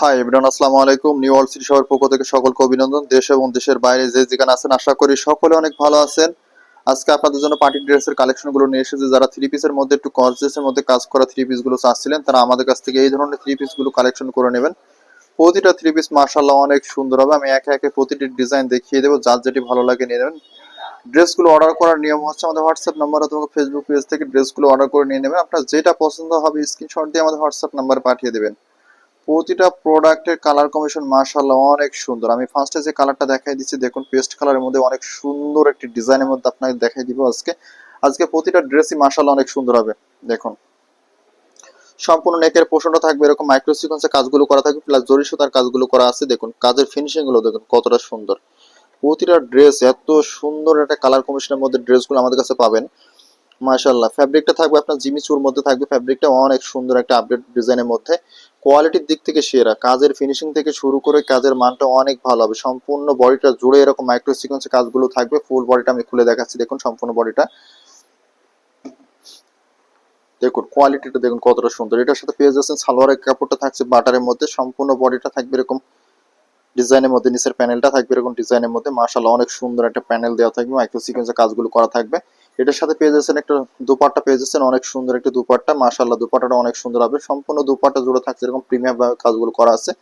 High Imran আসসালামু আলাইকুম। New world city শহর পক্ষ থেকে সকলকে অভিনন্দন। দেশ এবং দেশের বাইরে যে যেখানে আছেন, আশা করি সকলে অনেক ভালো আছেন। আজকে আপনাদের জন্য পার্টি ড্রেসের কালেকশনগুলো নিয়ে এসেছে। যারা থ্রি পিসের মধ্যে, একটু কনসেসের মধ্যে কাজ করা থ্রি পিসগুলো চাচ্ছিলেন, তারা আমাদের কাছ থেকে এই ধরনের থ্রি পিসগুলো কালেকশন করে নেবেন। প্রতিটা থ্রি পিস মার্শাল্লাহ অনেক সুন্দর হবে। আমি একে একে প্রতিটি ডিজাইন দেখিয়ে দেবো। যার যেটি ভালো লাগে নিয়ে নেবেন। ড্রেসগুলো অর্ডার করার নিয়ম হচ্ছে আমাদের হোয়াটসঅ্যাপ নাম্বার অথবা ফেসবুক পেজ থেকে ড্রেসগুলো অর্ডার করে নিয়ে নেবেন। আপনার যেটা পছন্দ হবে স্ক্রিনশট দিয়ে আমাদের হোয়াটসঅ্যাপ নাম্বারে পাঠিয়ে দেবেন। প্রতিটা প্রোডাক্টের কালার কম্বিনেশন মাশাআল্লাহ অনেক সুন্দর। আমি ফার্স্টে যে কালারটা দেখাই দিচ্ছি, দেখুন পেস্ট কালারের মধ্যে অনেক সুন্দর একটি ডিজাইনের মধ্যে আপনাকে দেখাই দিব আজকে। আজকে প্রতিটা ড্রেসই মাশাআল্লাহ অনেক সুন্দর হবে। দেখুন, সম্পূর্ণ নেকের পোষণটা থাকবে এরকম মাইক্রো সিকোয়েন্সের কাজগুলো করা থাকবে প্লাস জরি সুতার কাজগুলো করা আছে। দেখুন, কাজের ফিনিশিংগুলো দেখুন, কতটা সুন্দর। প্রতিটা ড্রেস এত সুন্দর একটা কালার কমিশনের মধ্যে ড্রেসগুলো আমাদের কাছে পাবেন। মাশাআল্লাহ ফ্যাব্রিকটা থাকবে আপনার জিমি চুর মধ্যে থাকবে। ফ্যাব্রিকটা অনেক সুন্দর একটা আপডেট ডিজাইনের মধ্যে। কোয়ালিটির দিক থেকে সেরা। কাজের ফিনিশিং থেকে শুরু করে কাজের মানটা অনেক ভালো হবে। সম্পূর্ণ বডিটা জুড়ে এরকম মাইক্রো সিকোয়েন্সের কাজগুলো থাকবে। ফুল বডিটা আমি খুলে দেখাচ্ছি। দেখুন, সম্পূর্ণ বডিটা দেখুন কোয়ালিটিটা দেখুন কতটা সুন্দর। এটার সাথে পেয়ে যাচ্ছেন সালোয়ারের কাপড়টা থাকছে বাটারের মধ্যে। সম্পূর্ণ বডিটা থাকবে এরকম ডিজাইনের মধ্যে নিচের প্যানেলটা থাকবে, এরকম ডিজাইনের মধ্যে। মার্শাল্লাহ অনেক সুন্দর একটা প্যানেল দেওয়া থাকবে মাইক্রো সিকোয়েন্সের কাজগুলো করা থাকবে। এটার সাথে পেয়ে যাচ্ছেন একটা দুপাট্টা, পেয়ে যাচ্ছেন অনেক সুন্দর একটা দুপাট্টা। মার্শাল্লাহ দুপাট্টাটা অনেক সুন্দর হবে। সম্পূর্ণ দুপাট্টা জুড়ে থাকছে, এরকম প্রিমিয়াম কাজগুলো করা আছে।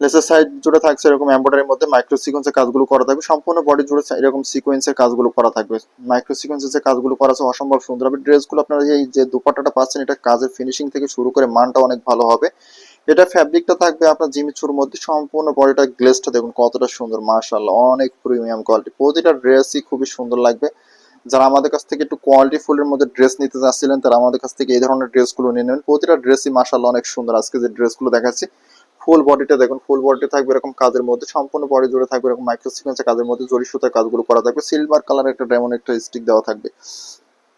লেসের সাইড জুড়ে থাকছে এরকম এমব্রয়ডারির মধ্যে মাইক্রো সিকোয়েন্সের কাজগুলো করা থাকবে। সম্পূর্ণ বডি জুড়ে এরকম সিকোয়েন্সের কাজগুলো করা থাকবে। মাইক্রো সিকোয়েন্সের যে কাজগুলো করা আছে, অসম্ভব সুন্দর হবে। ড্রেসগুলো আপনারা এই যে দুপাট্টাটা পাচ্ছেন, এটা কাজের ফিনিশিং থেকে শুরু করে মানটা অনেক ভালো হবে। এটা ফ্যাব্রিকটা থাকবে আপনার জিমিচুর মধ্যে, সম্পূর্ণ বডিটা গ্লেসটা দেখুন কতটা সুন্দর মার্শাল্লাহ অনেক প্রিমিয়াম কোয়ালিটি প্রতিটা ড্রেসই খুবই সুন্দর লাগবে। যারা আমাদের কাছ থেকে একটু কোয়ালিটি ফুলের মধ্যে ড্রেস নিতে চাচ্ছিলেন, তারা আমাদের কাছ থেকে এই ধরনের ড্রেসগুলো নিয়ে নেবেন। প্রতিটা ড্রেসই মার্শাল্লাহ অনেক সুন্দর। আজকে যে ড্রেসগুলো দেখাচ্ছি ফুল বডিটা দেখুন ফুল বডিটা থাকবে এরকম কাজের মধ্যে, সম্পূর্ণ বডি জুড়ে থাকবে এরকম মাইক্রো সিকোয়েন্সের কাজের মধ্যে জরি সুতার কাজগুলো করা থাকবে। সিলভার কালার একটা ডায়মন্ড একটা স্টিক দেওয়া থাকবে।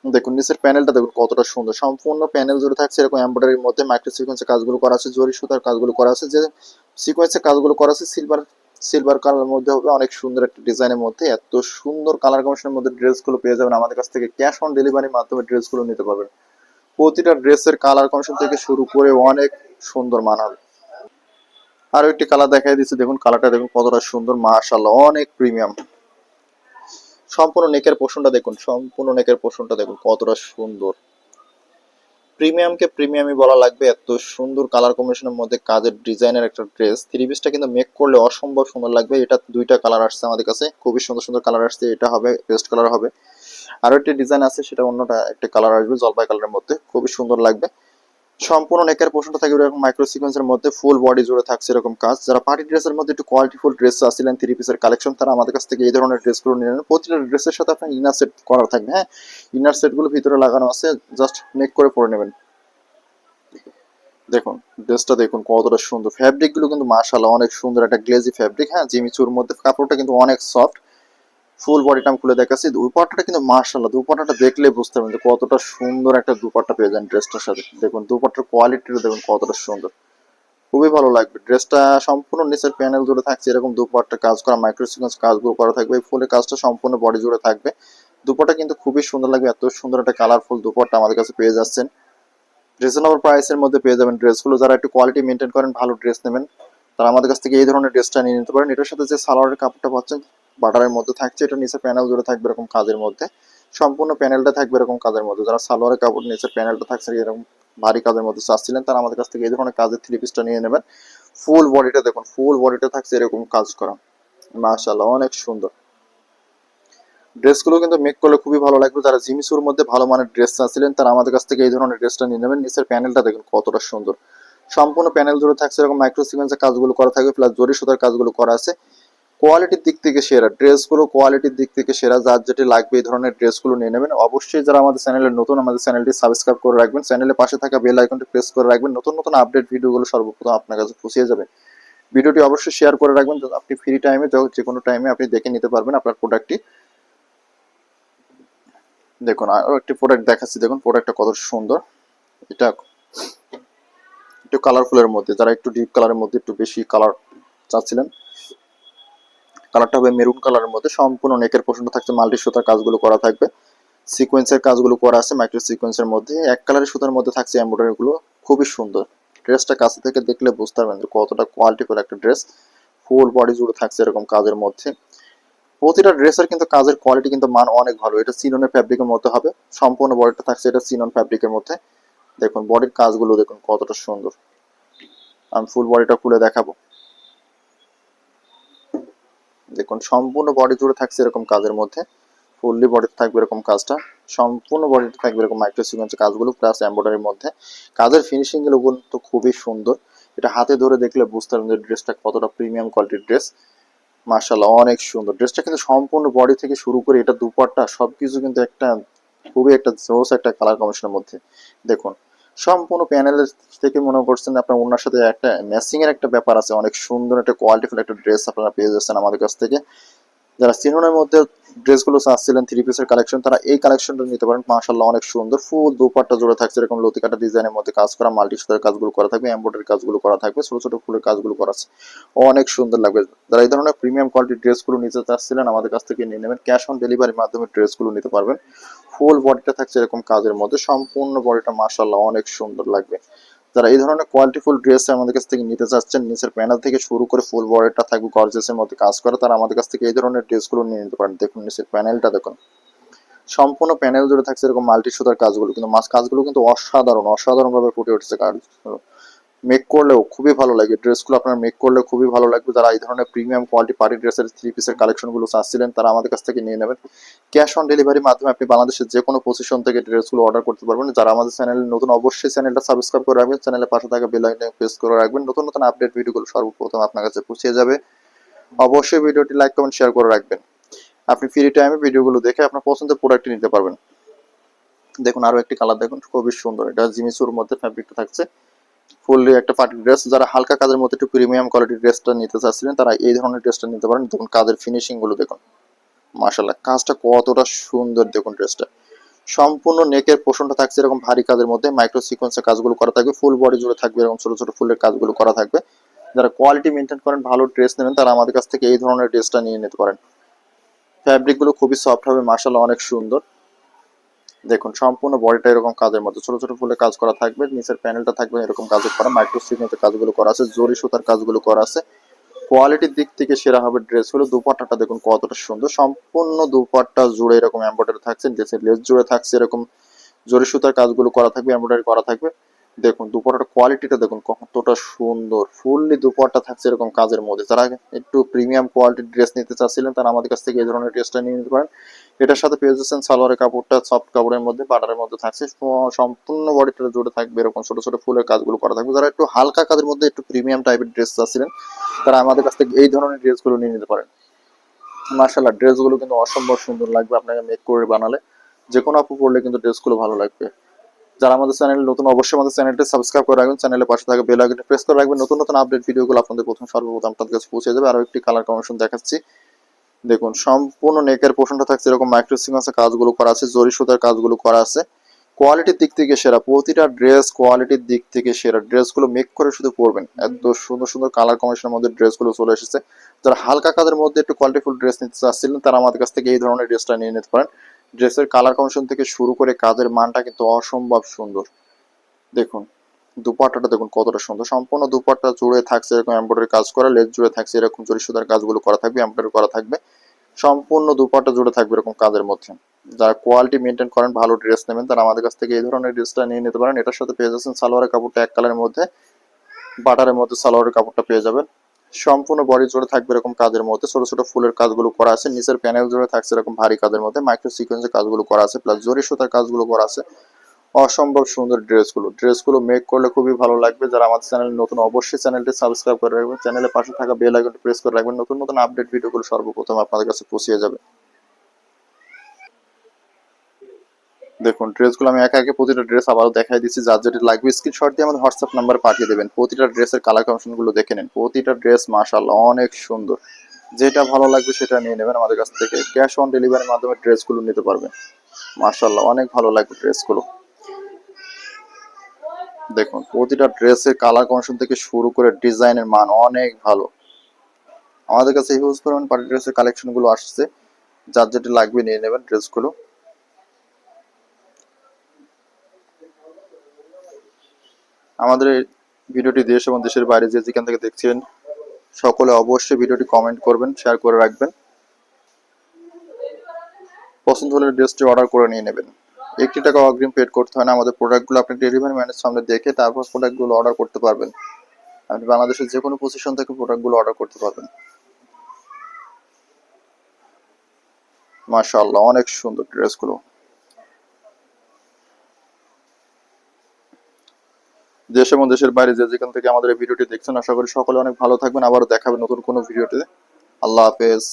দেখুন, নিচের প্যানেলটা দেখুন কতটা সুন্দর। সম্পূর্ণ প্যানেল জুড়ে থাকছে এরকম এমব্রয়ডারির মধ্যে মাইক্রো সিকোয়েন্সের কাজগুলো করা আছে, জরি সুতার কাজগুলো করা আছে, যে সিকোয়েন্সের কাজগুলো করা আছে সিলভার সিলভার কালারের মধ্যে হবে, অনেক সুন্দর একটা ডিজাইনের মধ্যে। এত সুন্দর কালার কম্বিনেশনের মধ্যে ড্রেসগুলো পেয়ে যাবেন, আমাদের কাছ থেকে ক্যাশ অন ডেলিভারির মাধ্যমে ড্রেসগুলো নিতে পারবেন। প্রতিটা ড্রেসের কালার কম্বিনেশন থেকে শুরু করে অনেক সুন্দর মান হবে। আরও একটি কালার দেখাই দিচ্ছি, দেখুন কালারটা দেখুন কতটা সুন্দর, মাশাআল্লাহ, অনেক প্রিমিয়াম সম্পূর্ণ নেকের পোষণটা দেখুন, সম্পূর্ণ নেকের পোষণটা দেখুন, কতটা সুন্দর। প্রিমিয়ামকে প্রিমিয়ামই বলা লাগবে, এত সুন্দর কালার কম্বিনেশনের মধ্যে কাজের ডিজাইনের একটা ড্রেস থ্রি পিসটা কিন্তু মেক করলে অসম্ভব সুন্দর লাগবে, এটা দুইটা কালার আসছে আমাদের কাছে, খুবই সুন্দর সুন্দর কালার আসছে, এটা হবে পেস্ট কালার হবে। আরও একটি ডিজাইন আছে, সেটা অন্যটা, একটা কালার আসবে জলপাই কালারের মধ্যে, খুবই সুন্দর লাগবে। সম্পূর্ণ নেকের পোর্শনটা থাকবে এরকম মাইক্রো সিকোয়েন্সের মধ্যে ফুল বডি জুড়ে থাকছে এরকম কাজ। যারা পার্টি ড্রেসের মধ্যে একটু কোয়ালিটি ফুল ড্রেস আসছিলেন থ্রি পিসের কালেকশন তারা আমাদের কাছ থেকে এই ধরনের ড্রেসগুলো নিয়ে নেন প্রতিটা ড্রেসের সাথে আপনার ইনার সেট করা থাকবে হ্যাঁ? ইনার সেটগুলো ভিতরে লাগানো আছে জাস্ট নেক করে পরে নেবেন। দেখুন ড্রেসটা দেখুন কতটা সুন্দর। ফ্যাব্রিকগুলো কিন্তু মাশাআল্লাহ অনেক সুন্দর, একটা গ্লেজি ফ্যাব্রিক হ্যাঁ? জিমিচুর মধ্যে, কাপড়টা কিন্তু অনেক সফট ফুল বডিটা আমি খুলে দেখাচ্ছি। দুপাট্টাটা কিন্তু মার্শাল্লাহ দুপাট্টাটা দেখলে বুঝতে পারবেন কতটা সুন্দর একটা দুপাট্টা পেয়ে যান ড্রেসটার সাথে। দেখুন, দুপাট্টার কোয়ালিটিটা দেখুন কতটা সুন্দর। খুবই ভালো লাগবে। ড্রেসটা সম্পূর্ণ নিচের প্যানেল জুড়ে থাকছে, এরকম দুপাট্টা কাজ করা মাইক্রো সিকোয়েন্স কাজগুলো করা থাকবে। ফুলের কাজটা সম্পূর্ণ বডি জুড়ে থাকবে। দুপাট্টা কিন্তু খুবই সুন্দর লাগবে, এত সুন্দর একটা কালারফুল দুপাট্টা আমাদের কাছে পেয়ে যাচ্ছেন। রিজনেবল প্রাইসের মধ্যে পেয়ে যাবেন ড্রেসগুলো যারা একটু কোয়ালিটি মেনটেন করেন, ভালো ড্রেস নেবেন, তারা আমাদের কাছ থেকে এই ধরনের ড্রেসটা নিয়ে নিতে পারেন। এটার সাথে যে সালোয়ারের কাপড়টা পাচ্ছেন বাটারের মধ্যে থাকছে, এটা নিচে প্যানেল জুড়ে থাকবে এরকম কাজের মধ্যে। সম্পূর্ণ প্যানেলটা থাকবে এরকম কাজের মধ্যে। যারা সালোয়ারের কাপড়, নিচের প্যানেলটা থাকছে এরকম ভারী কাজের মধ্যে চাচ্ছিলেন, তারা আমাদের কাছ থেকে এই ধরনের কাজের থ্রি পিসটা নিয়ে নেবেন। ফুল বডিটা দেখুন ফুল বডিটা থাকছে এরকম কাজ করা। মাশাআল্লাহ, অনেক সুন্দর। ড্রেসগুলো কিন্তু মেক করলে খুবই ভালো লাগবে। যারা জিমিসুর মধ্যে ভালো মানের ড্রেস চাচ্ছিলেন, তারা আমাদের কাছ থেকে এই ধরনের ড্রেসটা নিয়ে নেবেন। নিচের প্যানেলটা দেখুন কতটা সুন্দর। সম্পূর্ণ প্যানেল জুড়ে থাকছে এরকম মাইক্রো সিকোয়েন্সের কাজগুলো করা থাকবে প্লাস জরি সুতার কাজগুলো করা আছে। কোয়ালিটির দিক থেকে সেরা ড্রেসগুলো কোয়ালিটির দিক থেকে সেরা, যার যেটি লাগবে এই ধরনের ড্রেসগুলো নিয়ে নেবেন। অবশ্যই যারা আমাদের চ্যানেলে নতুন, আমাদের চ্যানেলটি সাবস্ক্রাইব করে রাখবেন। চ্যানেলের পাশে থাকা বেল আইকনটি প্রেস করে রাখবেন। নতুন নতুন আপডেট ভিডিওগুলো সর্বপ্রথম আপনার কাছে পৌঁছে যাবে। ভিডিওটি অবশ্যই শেয়ার করে রাখবেন। আপনি ফ্রি টাইমে যে কোনো টাইমে আপনি দেখে নিতে পারবেন আপনার প্রোডাক্টটি দেখুন আরও একটি প্রোডাক্ট দেখাচ্ছি। দেখুন প্রোডাক্টটা কত সুন্দর। এটা একটু কালারফুলের মধ্যে, যারা একটু ডিপ কালারের মধ্যে একটু বেশি কালার চাচ্ছিলেন কালারটা হবে মেরুন কালারের মধ্যে। সম্পূর্ণ নেকের পোষণটা থাকছে মাল্টি সুতার কাজগুলো করা থাকবে। সিকোয়েন্সের কাজগুলো করা আছে মাইক্রো সিকোয়েন্সের মধ্যে। এক কালারের সুতার মধ্যে থাকছে এমব্রয়ডারি গুলো। খুবই সুন্দর। ড্রেসটা কাছে থেকে দেখলে বুঝতে পারবেন যে কতটা কোয়ালিটিফুল একটা ড্রেস ফুল বডি জুড়ে থাকছে এরকম কাজের মধ্যে। প্রতিটা ড্রেসের কিন্তু কাজের কোয়ালিটি কিন্তু মান অনেক ভালো। এটা সিননের ফ্যাব্রিকের মধ্যে হবে। সম্পূর্ণ বডিটা থাকছে এটা সিনন ফ্যাব্রিকের মধ্যে। দেখুন বডির কাজগুলো দেখুন কতটা সুন্দর। আমি ফুল বডিটা খুলে দেখাবো। দেখুন, সম্পূর্ণ বডি জুড়ে থাকছে এরকম কাজের মধ্যে। ফুললি বডিতে থাকবে এরকম কাজটা। সম্পূর্ণ বডিতে থাকবে এরকম মাইক্রো সিকোয়েন্সের কাজগুলো প্লাস এমব্রয়ডারির মধ্যে। কাজের ফিনিশিংগুলো কিন্তু খুবই সুন্দর। এটা হাতে ধরে দেখলে বুঝতে পারবেন যে ড্রেসটা কতটা প্রিমিয়াম কোয়ালিটির ড্রেস মার্শাল্লাহ অনেক সুন্দর। ড্রেসটা কিন্তু সম্পূর্ণ বডি থেকে শুরু করে এটা দুপাট্টা, সবকিছু কিন্তু একটা খুবই একটা জোস একটা কালার কমিশনের মধ্যে। দেখুন সম্পূর্ণ প্যানেলের থেকে মনে করছেন আপনার ওনার সাথে একটা ম্যাচিং এর একটা ব্যাপার আছে। অনেক সুন্দর একটা কোয়ালিটিফুল একটা ড্রেস আপনারা পেয়ে যাচ্ছেন আমাদের কাছ থেকে। যারা সিনোনের মধ্যে ড্রেসগুলো চাচ্ছিলেন থ্রি পিসের কালেকশন তারা এই কালেকশনটা নিতে পারেন। মাশাল্লাহ অনেক সুন্দর। ফুল দুপাট্টা জুড়ে থাকছে, এরকম লতিকাটা ডিজাইনের মধ্যে কাজ করা মাল্টি সুতার কাজগুলো করা থাকবে এমব্রয়ডারি কাজগুলো করা থাকবে, ছোট ছোট ফুলের কাজগুলো করা আছে। অনেক সুন্দর লাগবে। যারা এই ধরনের প্রিমিয়াম কোয়ালিটির ড্রেসগুলো নিতে চাচ্ছিলেন, আমাদের কাছ থেকে নিয়ে নেবেন। ক্যাশ অন ডেলিভারির মাধ্যমে ড্রেসগুলো নিতে পারবেন। ফুল বডিটা থাকছে এরকম কাজের মধ্যে, সম্পূর্ণ বডিটা মাশাল্লাহ অনেক সুন্দর লাগবে। যারা এই ধরনের কোয়ালিটিফুল ড্রেস আমাদের কাছ থেকে নিতে চাচ্ছেন, নিচের প্যানেল থেকে শুরু করে ফুল বডিটা থাকবে গর্জেসের মধ্যে কাজ করে, তারা আমাদের কাছ থেকে এই ধরনের ড্রেসগুলো নিয়ে নিতে পারেন। দেখুন নিচের প্যানেলটা দেখুন। সম্পূর্ণ প্যানেল জুড়ে থাকছে এরকম মাল্টি সুতার কাজগুলো, কিন্তু মাছ কাজগুলো কিন্তু অসাধারণ, অসাধারণভাবে ফুটে উঠেছে কাজ। মেক করলেও খুবই ভালো লাগে। ড্রেসগুলো আপনার মেক করলে খুবই ভালো লাগবে। যারা এই ধরনের প্রিমিয়াম কোয়ালিটি পার্টি ড্রেসের থ্রি পিসের কালেকশনগুলো চাচ্ছিলেন, তারা আমাদের কাছ থেকে নিয়ে নেবেন। ক্যাশ অন ডেলিভারির মাধ্যমে আপনি বাংলাদেশের যে কোনো পজিশন থেকে ড্রেসগুলো অর্ডার করতে পারবেন। যারা আমাদের চ্যানেল নতুন, অবশ্যই চ্যানেলটা সাবস্ক্রাইব করে রাখবেন। চ্যানেলের পাশে থাকা বেল আইকনে প্রেস করে রাখবেন। নতুন নতুন আপডেট ভিডিওগুলো সর্বপ্রথম আপনার কাছে পৌঁছে যাবে। অবশ্যই ভিডিওটি লাইক কমেন্ট শেয়ার করে রাখবেন। আপনি ফ্রি টাইমে ভিডিওগুলো দেখে আপনার পছন্দের প্রোডাক্টটি নিতে পারবেন। দেখুন, আরও একটি কালার দেখুন। খুবই সুন্দর। এটা জিমিসুর মধ্যে ফ্যাব্রিকটা থাকছে। ফুললি একটা পার্টি ড্রেস, যারা হালকা কাজের মধ্যে একটু প্রিমিয়াম কোয়ালিটির ড্রেসটা নিতে চাচ্ছিলেন, তারা এই ধরনের ড্রেসটা নিতে পারেন। দেখুন, কাজের ফিনিশিংগুলো দেখুন। মাশাল্লাহ কাজটা কতটা সুন্দর দেখুন ড্রেসটা। সম্পূর্ণ নেকের পোষণটা থাকছে এরকম ভারী কাজের মধ্যে মাইক্রো সিকোয়েন্সের কাজগুলো করা থাকবে ফুল বডি জুড়ে থাকবে এরকম ছোট ছোট ফুলের কাজগুলো করা থাকবে। যারা কোয়ালিটি মেনটেন করেন, ভালো ড্রেস নেবেন, তারা আমাদের কাছ থেকে এই ধরনের ড্রেসটা নিয়ে নিতে পারেন। ফ্যাব্রিকগুলো খুবই সফট হবে মাশাল্লাহ অনেক সুন্দর। দেখুন, সম্পূর্ণ বডিটা এরকম কাজের মধ্যে। ছোট ছোট ফুলে কাজ করা থাকবে, নিচের প্যানেলটা থাকবে, এরকম কাজ করা মাইক্রো সিগনেটের কাজগুলো করা আছে, জরি সুতার কাজগুলো করা আছে। কোয়ালিটির দিক থেকে সেরা হবে ড্রেসগুলো দুপাট্টাটা দেখুন কতটা সুন্দর। সম্পূর্ণ দুপাট্টা জুড়ে এরকম এমব্রয়ডারি থাকছে ড্রেসের লেস জুড়ে থাকছে, এরকম জরি সুতার কাজগুলো করা থাকবে এমব্রয়ডারি করা থাকবে। দেখুন, দুপাট্টার কোয়ালিটিটা দেখুন কতটা সুন্দর। ফুললি দুপাট্টা থাকছে এরকম কাজের মধ্যে। যারা একটু প্রিমিয়াম কোয়ালিটির ড্রেস নিতে চাচ্ছিলেন, তারা আমাদের কাছ থেকে এই ধরনের ড্রেসটা নিয়ে নিতে পারেন। এটার সাথে পেয়ে যাচ্ছেন সালোয়ারের কাপড়টা সফট কাপড়ের মধ্যে, বাটারের মধ্যে থাকছে। সম্পূর্ণ বডিটা জুড়ে থাকবে এরকম ছোট ছোট ফুলের কাজগুলো করা থাকবে। যারা একটু হালকা কাজের মধ্যে একটু প্রিমিয়াম টাইপের ড্রেস চাচ্ছিলেন, তারা আমাদের কাছ থেকে এই ধরনের ড্রেসগুলো নিয়ে নিতে পারেন। মার্শাল্লাহ ড্রেসগুলো কিন্তু অসম্ভব সুন্দর লাগবে আপনাকে মেক করে বানালে। যে কোনো আপু পড়লে কিন্তু ড্রেসগুলো ভালো লাগবে। যারা আমাদের চ্যানেল নতুন, অবশ্যই আমাদের চ্যানেলটি সাবস্ক্রাইব করে রাখবেন। চ্যানেলের পাশে থাকা বেল আইকনটি প্রেস করে রাখবেন। নতুন নতুন আপডেট ভিডিওগুলো আপনাদের প্রথম সর্বপ্রথম আপনাদের কাছে পৌঁছে যাবে। আরও একটি কালার কমিশন দেখাচ্ছি। দেখুন, সম্পূর্ণ নেকের পোষণটা থাকছে এরকম মাইক্রো কাজগুলো করা আছে, জরি সুতার কাজগুলো করা আছে। কোয়ালিটির দিক থেকে সেরা, প্রতিটা ড্রেস কোয়ালিটির দিক থেকে সেরা। ড্রেসগুলো মেক করে শুধু পরবেন। এত সুন্দর সুন্দর কালার কমিশনের মধ্যে ড্রেসগুলো চলে এসেছে। যারা হালকা কাজের মধ্যে একটু কোয়ালিটিফুল ড্রেস নিতে চাচ্ছিলেন, তারা আমাদের কাছ থেকে এই ধরনের ড্রেসটা নিয়ে নিতে পারেন। ড্রেসের কালার কমিশন থেকে শুরু করে কাজের মানটা কিন্তু অসম্ভব সুন্দর। দেখুন দুপাট্টাটা দেখুন কতটা সুন্দর। সম্পূর্ণ দুপাট্টা জুড়ে থাকছে এরকম এমব্রয়ডারি কাজ করা লেজ জুড়ে থাকছে এরকম জরি সুতার কাজগুলো করা থাকবে এমব্রয়ডারি করা থাকবে। সম্পূর্ণ দুপাট্টা জুড়ে থাকবে এরকম কাজের মধ্যে। যারা কোয়ালিটি মেনটেন করেন, ভালো ড্রেস নেবেন, তারা আমাদের কাছ থেকে এই ধরনের ড্রেসটা নিয়ে নিতে পারেন। এটার সাথে পেয়ে যাচ্ছেন সালোয়ারের কাপড়টা এক কালারের মধ্যে, বাটারের মধ্যে সালোয়ারের কাপড়টা পেয়ে যাবেন। সম্পূর্ণ বডি জুড়ে থাকবে এরকম কাজের মধ্যে। ছোট ছোট ফুলের কাজগুলো করা আছে, নিচের প্যানেল জুড়ে থাকছে এরকম ভারী কাজের মধ্যে। মাইক্রো সিকোয়েন্সের কাজগুলো করা আছে প্লাস জরি সুতার কাজগুলো করা আছে। অসম্ভব সুন্দর ড্রেসগুলো। ড্রেসগুলো মেক করলে খুবই ভালো লাগবে। যারা আমাদের চ্যানেল নতুন, অবশ্যই চ্যানেলটি সাবস্ক্রাইব করে রাখবেন। চ্যানেলের পাশে থাকা বেল আইকনটি প্রেস করে রাখবেন। নতুন নতুন আপডেট ভিডিওগুলো সর্বপ্রথম আপনাদের কাছে পৌঁছে যাবে। দেখুন, ড্রেসগুলো আমি একা একে প্রতিটা ড্রেস আবারও দেখাই দিচ্ছি। যার যেটি লাগবে স্ক্রিনশট দিয়ে আমাদের হোয়াটসঅ্যাপ নাম্বার পাঠিয়ে দেবেন। প্রতিটা ড্রেসের কালার কমিশনগুলো দেখে নিন। প্রতিটা ড্রেস, মাশাআল্লাহ, অনেক সুন্দর। যেটা ভালো লাগবে সেটা নিয়ে নেবেন আমাদের কাছ থেকে। ক্যাশ অন ডেলিভারির মাধ্যমে ড্রেসগুলো নিতে পারবেন। মাশাআল্লাহ, অনেক ভালো লাগবে ড্রেসগুলো। দেখুন, প্রতিটা ড্রেসের কালার কমিশন থেকে শুরু করে ডিজাইনের মান অনেক ভালো। আমাদের কাছে হিউজ পরিমাণ পার্টি ড্রেসের কালেকশনগুলো আসছে। যার যেটি লাগবে নিয়ে নেবেন ড্রেসগুলো আমাদের ভিডিওটি দেশ এবং দেশের বাইরে যে যেখান থেকে দেখছেন, সকলে অবশ্যই ভিডিওটি কমেন্ট করবেন শেয়ার করে রাখবেন। পছন্দ হলে ড্রেসটি অর্ডার করে নিয়ে নেবেন। একটি টাকা অগ্রিম পেড করতে হয় না। আমাদের প্রোডাক্টগুলো আপনি ডেলিভারি ম্যানের সামনে দেখে তারপর প্রোডাক্টগুলো অর্ডার করতে পারবেন। আপনি বাংলাদেশের যে কোনো পজিশন থেকে প্রোডাক্টগুলো অর্ডার করতে পারবেন। মাশাআল্লাহ, অনেক সুন্দর ড্রেসগুলো দেশ এবং দেশের বাইরে যে যেখান থেকে আমাদের এই ভিডিওটি দেখছেন, আশা করি সকলে অনেক ভালো থাকবেন। আবারও দেখাবেন নতুন কোনো ভিডিওতে। আল্লাহ হাফেজ।